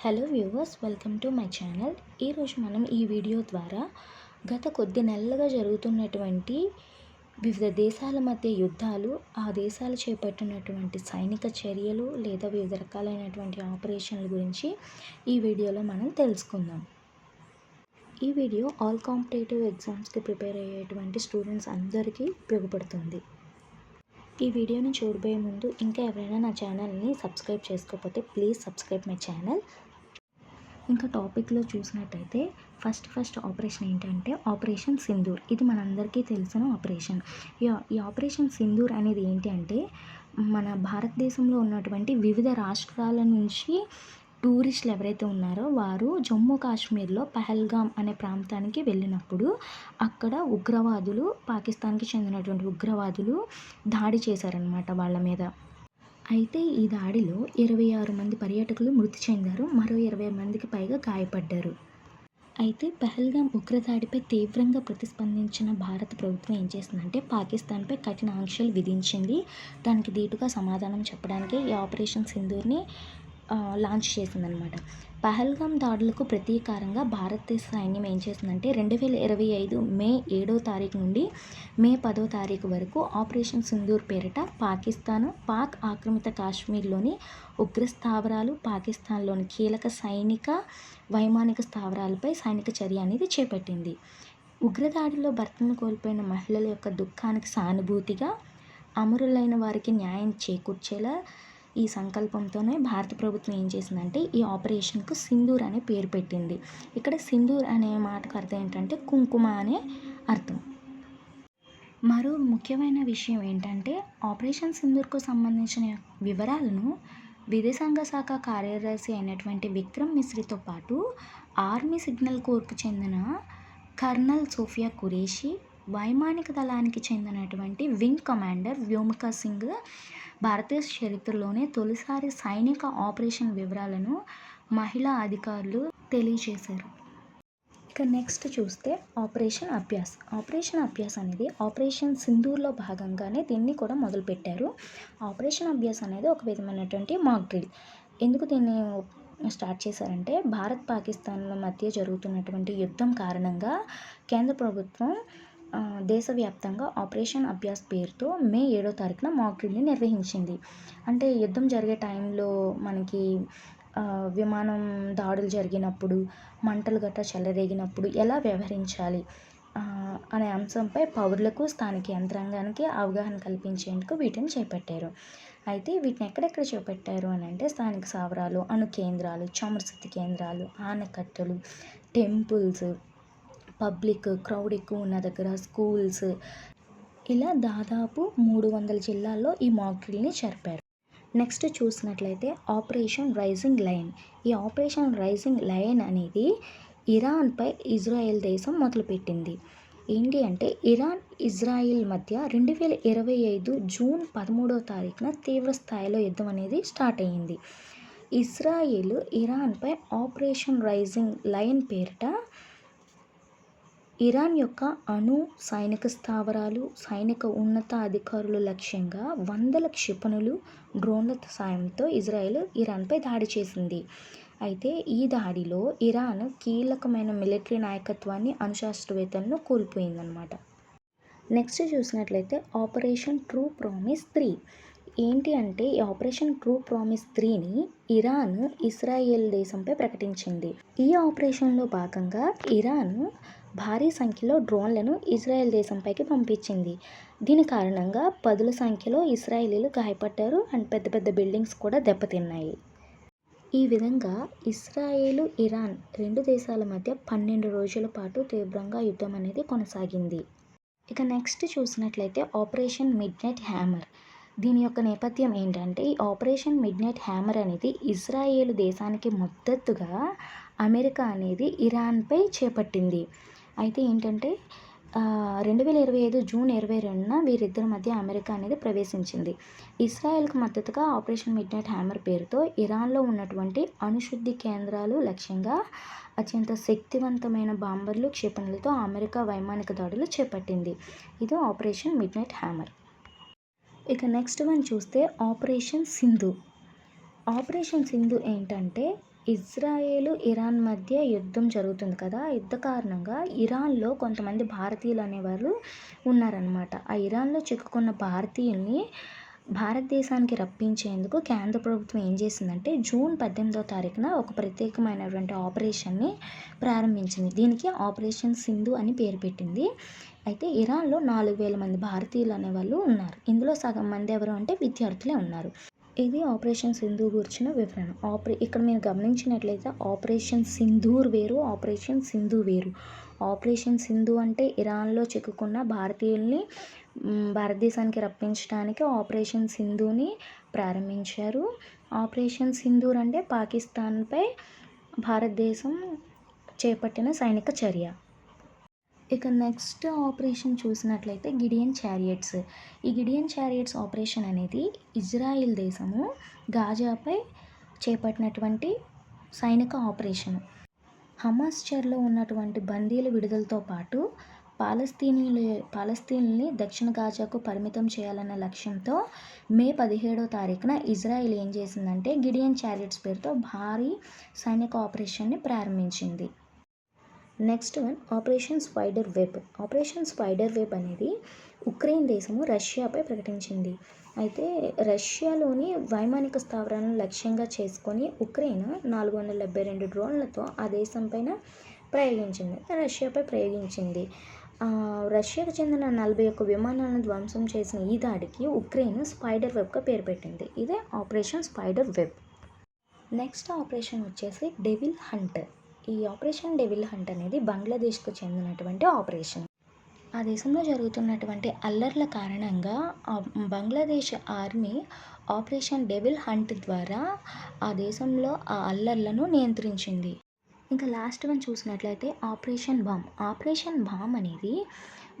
Hello viewers welcome to my channel. ఈరోజు మనం ఈ వీడియో ద్వారా గత కొద్ది నెలలుగా జరుగుతున్నటువంటి వివిధ దేశాల మధ్య యుద్ధాలు ఆ దేశాలు చేపట్టినటువంటి సైనిక చర్యలు లేదా వివిధ రకాలైనటువంటి ఆపరేషన్ల గురించి ఈ వీడియోలో మనం తెలుసుకుందాం. ఈ వీడియో ఆల్ కాంపిటేటివ్ ఎగ్జామ్స్కి ప్రిపేర్ అయ్యేటువంటి స్టూడెంట్స్ అందరికీ ఉపయోగపడుతుంది. ఈ వీడియోని చూడబోయే ముందు ఇంకా ఎవరైనా నా ఛానల్ని సబ్స్క్రైబ్ చేసుకోకపోతే ప్లీజ్ సబ్స్క్రైబ్ మై ఛానల్. ఇంకా టాపిక్లో చూసినట్టయితే ఫస్ట్ ఫస్ట్ ఆపరేషన్ ఏంటంటే ఆపరేషన్ సింధూర్. ఇది మనందరికీ తెలిసిన ఆపరేషన్. ఈ ఈ ఆపరేషన్ సింధూర్ అనేది ఏంటి అంటే మన భారతదేశంలో ఉన్నటువంటి వివిధ రాష్ట్రాల నుంచి టూరిస్టులు ఎవరైతే ఉన్నారో వారు జమ్మూ కాశ్మీర్లో పహల్గామ్ అనే ప్రాంతానికి వెళ్ళినప్పుడు అక్కడ ఉగ్రవాదులు పాకిస్తాన్కి చెందినటువంటి ఉగ్రవాదులు దాడి చేశారనమాట వాళ్ళ మీద. అయితే ఈ దాడిలో ఇరవై ఆరు మంది పర్యాటకులు మృతి చెందారు. మరో ఇరవై మందికి పైగా గాయపడ్డారు. అయితే పెహల్గాం ఉగ్రదాడిపై తీవ్రంగా ప్రతిస్పందించిన భారత ప్రభుత్వం ఏం చేసిందంటే పాకిస్తాన్పై కఠిన ఆంక్షలు విధించింది. దానికి ధీటుగా సమాధానం చెప్పడానికి ఈ ఆపరేషన్ సింధూర్ని లాంచ్ చేసిందనమాట పహల్గామ్ దాడులకు ప్రతీకారంగా భారతదేశ సైన్యం ఏం చేసిందంటే రెండు వేల ఇరవై ఐదు మే ఏడో తారీఖు నుండి మే పదో తారీఖు వరకు ఆపరేషన్ సింధూర్ పేరిట పాకిస్తాన్ పాక్ ఆక్రమిత కాశ్మీర్లోని ఉగ్ర స్థావరాలు పాకిస్తాన్లోని కీలక సైనిక వైమానిక స్థావరాలపై సైనిక చర్య అనేది చేపట్టింది. ఉగ్రదాడిలో భర్తను కోల్పోయిన మహిళల యొక్క దుఃఖానికి సానుభూతిగా అమరులైన వారికి న్యాయం చేకూర్చేలా ఈ సంకల్పంతోనే భారత ప్రభుత్వం ఏం చేసిందంటే ఈ ఆపరేషన్కు సింధూర్ అనే పేరు పెట్టింది. ఇక్కడ సింధూర్ అనే మాటకు అర్థం ఏంటంటే కుంకుమ అనే అర్థం. మరో ముఖ్యమైన విషయం ఏంటంటే ఆపరేషన్ సింధూర్కు సంబంధించిన వివరాలను విదేశాంగ శాఖ కార్యదర్శి అయినటువంటి విక్రమ్ మిశ్రీతో పాటు ఆర్మీ సిగ్నల్ కోర్కు చెందిన కర్నల్ సోఫియా కురేషి వైమానిక దళానికి చెందినటువంటి వింగ్ కమాండర్ వ్యోమికా సింగ్ భారతదేశ చరిత్రలోనే తొలిసారి సైనిక ఆపరేషన్ వివరాలను మహిళా అధికారులు తెలియజేశారు. ఇక నెక్స్ట్ చూస్తే ఆపరేషన్ అభ్యాస్. ఆపరేషన్ అభ్యాస్ అనేది ఆపరేషన్ సింధూర్లో భాగంగానే దీన్ని కూడా మొదలుపెట్టారు. ఆపరేషన్ అభ్యాస్ అనేది ఒక విధమైనటువంటి మాక్ డ్రిల్ ఎందుకు దీన్ని స్టార్ట్ చేశారంటే భారత్ పాకిస్తాన్ల మధ్య జరుగుతున్నటువంటి యుద్ధం కారణంగా కేంద్ర ప్రభుత్వం దేశవ్యాప్తంగా ఆపరేషన్ అభ్యాస్ పేరుతో మే ఏడో తారీఖున మాక్ డ్రిల్ని నిర్వహించింది. అంటే యుద్ధం జరిగే టైంలో మనకి విమానం దాడులు జరిగినప్పుడు మంటలు గట్రా చెలరేగినప్పుడు ఎలా వ్యవహరించాలి అనే అంశంపై పౌరులకు స్థానిక యంత్రాంగానికి అవగాహన కల్పించేందుకు వీటిని చేపట్టారు. అయితే వీటిని ఎక్కడెక్కడ చేపట్టారు అని అంటే స్థానిక సావరాలు అణు కేంద్రాలు చమురు కేంద్రాలు ఆనకట్టలు టెంపుల్స్ పబ్లిక్ క్రౌడ్ ఎక్కువ ఉన్న దగ్గర స్కూల్స్. ఇలా దాదాపు మూడు వందల జిల్లాల్లో ఈ మాక్ డ్రిల్ని జరిపారు. నెక్స్ట్ చూసినట్లయితే ఆపరేషన్ రైజింగ్ లయన్ ఈ ఆపరేషన్ రైజింగ్ లయన్ అనేది ఇరాన్పై ఇజ్రాయెల్ దేశం మొదలుపెట్టింది. ఏంటి అంటే ఇరాన్ ఇజ్రాయిల్ మధ్య రెండు వేల ఇరవై ఐదు జూన్ పదమూడవ తారీఖున తీవ్ర స్థాయిలో యుద్ధం అనేది స్టార్ట్ అయ్యింది. ఇజ్రాయిల్ ఇరాన్పై ఆపరేషన్ రైజింగ్ లయన్ పేరిట ఇరాన్ యొక్క అణు సైనిక స్థావరాలు సైనిక ఉన్నత అధికారులు లక్ష్యంగా వందల క్షిపణులు డ్రోన్ల సాయంతో ఇజ్రాయెల్ ఇరాన్పై దాడి చేసింది. అయితే ఈ దాడిలో ఇరాన్ కీలకమైన మిలిటరీ నాయకత్వాన్ని అణుశాస్త్రవేత్తలను కోల్పోయిందనమాట నెక్స్ట్ చూసినట్లయితే ఆపరేషన్ ట్రూ ప్రామిస్ త్రీ. ఏంటి అంటే ఈ ఆపరేషన్ ట్రూ ప్రామిస్ త్రీని ఇరాన్ ఇస్రాయేల్ దేశంపై ప్రకటించింది. ఈ ఆపరేషన్లో భాగంగా ఇరాన్ భారీ సంఖ్యలో డ్రోన్లను ఇజ్రాయెల్ దేశంపైకి పంపించింది. దీని కారణంగా పదుల సంఖ్యలో ఇస్రాయేలీలు గాయపడ్డారు అండ్ పెద్ద పెద్ద బిల్డింగ్స్ కూడా దెబ్బతిన్నాయి. ఈ విధంగా ఇస్రాయేలు ఇరాన్ రెండు దేశాల మధ్య పన్నెండు రోజుల పాటు తీవ్రంగా యుద్ధం అనేది కొనసాగింది. ఇక నెక్స్ట్ చూసినట్లయితే ఆపరేషన్ మిడ్ నైట్ హ్యామర్. దీని యొక్క నేపథ్యం ఏంటంటే ఈ ఆపరేషన్ మిడ్ నైట్ హ్యామర్ అనేది ఇజ్రాయేల్ దేశానికి మద్దతుగా అమెరికా అనేది ఇరాన్పై చేపట్టింది. అయితే ఏంటంటే రెండు వేల ఇరవై ఐదు జూన్ ఇరవై రెండున వీరిద్దరి మధ్య అమెరికా అనేది ప్రవేశించింది. ఇస్రాయెల్కు మద్దతుగా ఆపరేషన్ మిడ్ నైట్ హ్యామర్ పేరుతో ఇరాన్లో ఉన్నటువంటి అణుశుద్ధి కేంద్రాలు లక్ష్యంగా అత్యంత శక్తివంతమైన బాంబర్లు క్షిపణులతో అమెరికా వైమానిక దాడులు చేపట్టింది. ఇది ఆపరేషన్ మిడ్ నైట్ హ్యామర్. ఇక నెక్స్ట్ వన్ చూస్తే ఆపరేషన్ సింధు ఆపరేషన్ సింధు ఏంటంటే ఇజ్రాయేలు ఇరాన్ మధ్య యుద్ధం జరుగుతుంది కదా. యుద్ధ కారణంగా ఇరాన్లో కొంతమంది భారతీయులు అనేవారు ఉన్నారనమాట ఆ ఇరాన్లో చిక్కుకున్న భారతీయుల్ని భారతదేశానికి రప్పించేందుకు కేంద్ర ప్రభుత్వం ఏం చేసిందంటే జూన్ పద్దెనిమిదో తారీఖున ఒక ప్రత్యేకమైనటువంటి ఆపరేషన్ని ప్రారంభించింది. దీనికి ఆపరేషన్ సింధు అని పేరు పెట్టింది. అయితే ఇరాన్లో నాలుగు వేల మంది భారతీయులు అనేవాళ్ళు ఉన్నారు. ఇందులో సగం మంది ఎవరు అంటే విద్యార్థులే ఉన్నారు. ఇది ఆపరేషన్ సింధు గురించిన వివరణ. ఆపరే ఇక్కడ మీరు గమనించినట్లయితే ఆపరేషన్ సింధూర్ వేరు ఆపరేషన్ సింధు వేరు. ఆపరేషన్ సింధు అంటే ఇరాన్లో చిక్కుకున్న భారతీయుల్ని భారతదేశానికి రప్పించడానికి ఆపరేషన్ సింధుని ప్రారంభించారు. ఆపరేషన్ సింధూర్ అంటే పాకిస్తాన్పై భారతదేశం చేపట్టిన సైనిక చర్య. ఇక నెక్స్ట్ ఆపరేషన్ చూసినట్లయితే గిడియన్ చారియట్స్. ఈ గిడియన్ చారియట్స్ ఆపరేషన్ అనేది ఇజ్రాయిల్ దేశము గాజాపై చేపట్టినటువంటి సైనిక ఆపరేషన్. హమాస్ చెర్లో ఉన్నటువంటి బందీల విడుదలతో పాటు పాలస్తీనీలు పాలస్తీన్ని దక్షిణ గాజాకు పరిమితం చేయాలన్న లక్ష్యంతో మే పదిహేడో తారీఖున ఇజ్రాయిల్ ఏం చేసిందంటే గిడియన్ చారియట్స్ పేరుతో భారీ సైనిక ఆపరేషన్ని ప్రారంభించింది. Next one operation spider web. Operation spider web అనేది ఉక్రెయిన్ దేశము రష్యాపై ప్రకటించింది. అయితే రష్యాలోని వైమానిక స్థావరాలను లక్ష్యంగా చేసుకొని ఉక్రెయిన్ నాలుగు వందల డెబ్బై రెండు డ్రోన్లతో ఆ దేశంపైన ప్రయోగించింది. రష్యాపై ప్రయోగించింది. రష్యాకు చెందిన నలభై ఒక్క విమానాలను ధ్వంసం చేసిన ఈ దాడికి ఉక్రెయిన్ స్పైడర్ వెబ్గా పేరు పెట్టింది. ఇదే operation spider web. Next operation వచ్చేసి డెవిల్ హంట్. ఈ ఆపరేషన్ డెవిల్ హంట్ అనేది బంగ్లాదేశ్కు చెందినటువంటి ఆపరేషన్. ఆ దేశంలో జరుగుతున్నటువంటి అల్లర్ల కారణంగా Bangladesh army operation devil hunt ద్వారా ఆ దేశంలో ఆ అల్లర్లను నియంత్రించింది. ఇంకా లాస్ట్ వన్ చూసినట్లయితే ఆపరేషన్ బామ్. ఆపరేషన్ బామ్ అనేది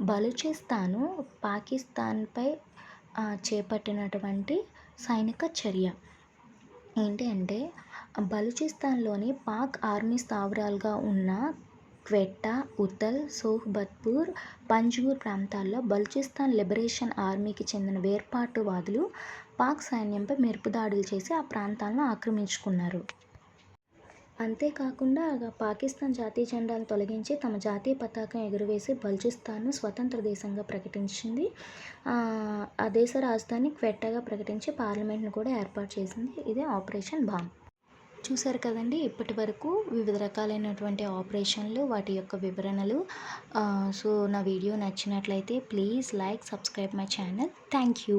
బలూచిస్తాను పాకిస్తాన్పై చేపట్టినటువంటి సైనిక చర్య. ఏంటి అంటే బలూచిస్తాన్లోని పాక్ ఆర్మీ స్థావరాలుగా ఉన్న క్వెట్టా ఉతల్ సోహ్బత్పూర్ పంజ్గూర్ ప్రాంతాల్లో బలూచిస్తాన్ లిబరేషన్ ఆర్మీకి చెందిన వేర్పాటువాదులు పాక్ సైన్యంపై మెరుపు దాడులు చేసి ఆ ప్రాంతాలను ఆక్రమించుకున్నారు. అంతేకాకుండా పాకిస్తాన్ జాతీయ జెండాను తొలగించి తమ జాతీయ పతాకం ఎగురవేసి బలూచిస్తాన్ను స్వతంత్ర దేశంగా ప్రకటించింది. ఆ దేశ రాజధాని క్వెట్టాగా ప్రకటించి పార్లమెంట్ను కూడా ఏర్పాటు చేసింది. ఇదే ఆపరేషన్ బామ్ చూసారు కదండి ఇప్పటి వరకు వివిధ రకాలైనటువంటి ఆపరేషన్లు వాటి యొక్క వివరణలు. సో నా వీడియో నచ్చినట్లయితే please like subscribe my channel. Thank you.